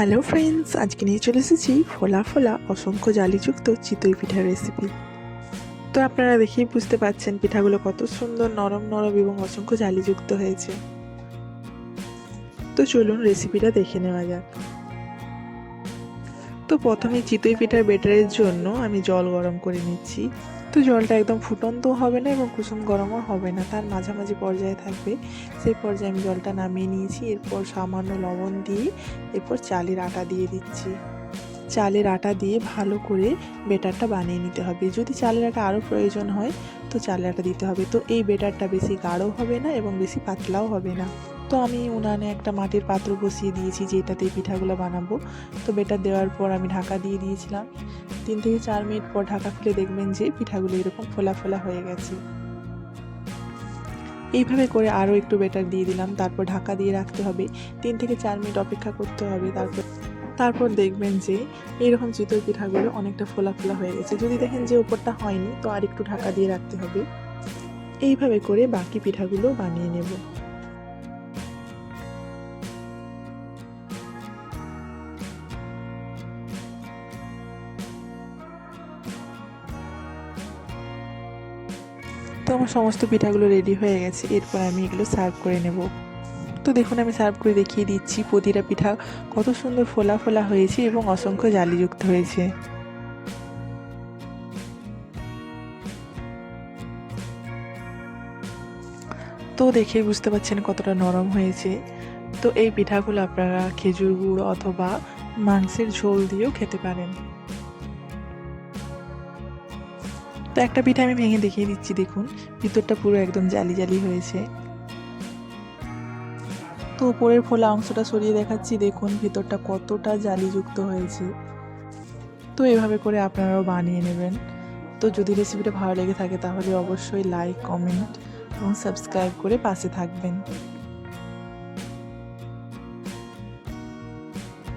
Hello friends আজকে নিয়ে চলে এসেছি ফোলা ফোলা অসংখ্য জালিযুক্ত চিতই পিঠার রেসিপি তো আপনারা দেখেই বুঝতে পাচ্ছেন পিঠাগুলো কত সুন্দর, নরম নরম এবং অসংখ্য জালিযুক্ত হয়েছে। তো চলুন রেসিপিটা দেখে নেওয়া যাক। তো প্রথমে চিতই পিঠার বেটারের জন্য আমি জল গরম করে নিচ্ছি। তো জলটা একদম ফুটন্তও হবে না এবং কুসুম গরমও হবে না, তার মাঝামাঝি পর্যায়ে থাকবে। সেই পর্যায়ে আমি জলটা নামিয়ে নিয়েছি, এরপর সামান্য লবণ দিয়ে এরপর চালের আটা দিয়ে দিচ্ছি। চালের আটা দিয়ে ভালো করে বেটারটা বানিয়ে নিতে হবে। যদি চালের আটা আরও প্রয়োজন হয়, তো চালের আটা দিতে হবে। তো এই বেটারটা বেশি গাঢ় হবে না এবং বেশি পাতলাও হবে না। তো আমি উনানে একটা মাটির পাত্র বসিয়ে দিয়েছি যেটাতে পিঠাগুলো বানাবো। তো বেটার দেওয়ার পর আমি ঢাকা দিয়ে দিয়েছিলাম। তিন থেকে চার মিনিট পর ঢাকা খুলে দেখবেন যে পিঠাগুলো এরকম ফোলা ফোলা হয়ে গেছে। এইভাবে করে আরও একটু বেটার দিয়ে দিলাম। তারপর ঢাকা দিয়ে রাখতে হবে। তিন থেকে চার মিনিট অপেক্ষা করতে হবে। তারপর তারপর দেখবেন যে এইরকম চিতই পিঠাগুলো অনেকটা ফোলা ফোলা হয়ে গেছে। যদি দেখেন যে উপরটা হয়নি, তো আর একটু ঢাকা দিয়ে রাখতে হবে। এইভাবে করে বাকি পিঠাগুলো বানিয়ে নেব। তো আমার সমস্ত পিঠাগুলো রেডি হয়ে গেছে, এরপর আমি এগুলো সার্ভ করে নেব। তো দেখুন, আমি সার্ভ করে দেখিয়ে দিচ্ছি প্রতিটা পিঠা কত সুন্দর ফোলা ফোলা হয়েছে এবং অসংখ্য জালিযুক্ত হয়েছে। তো দেখেই বুঝতে পারছেন কতটা নরম হয়েছে। তো এই পিঠাগুলো আপনারা খেজুর গুড় অথবা মাংসের ঝোল দিয়েও খেতে পারেন। তো একটা পিঠা আমি ভেঙে দেখিয়ে দিচ্ছি, দেখুন। ভিতরটা পুরো একদম জালি জালি হয়েছে। তো উপরের ফোলা অংশটা সরিয়ে দেখাচ্ছি, দেখুন ভিতরটা কতটা জালিযুক্ত হয়েছে। তো এভাবে করে আপনারাও বানিয়ে নেবেন। তো যদি রেসিপিটা ভালো লেগে থাকে, তাহলে অবশ্যই লাইক, কমেন্ট এবং সাবস্ক্রাইব করে পাশে থাকবেন।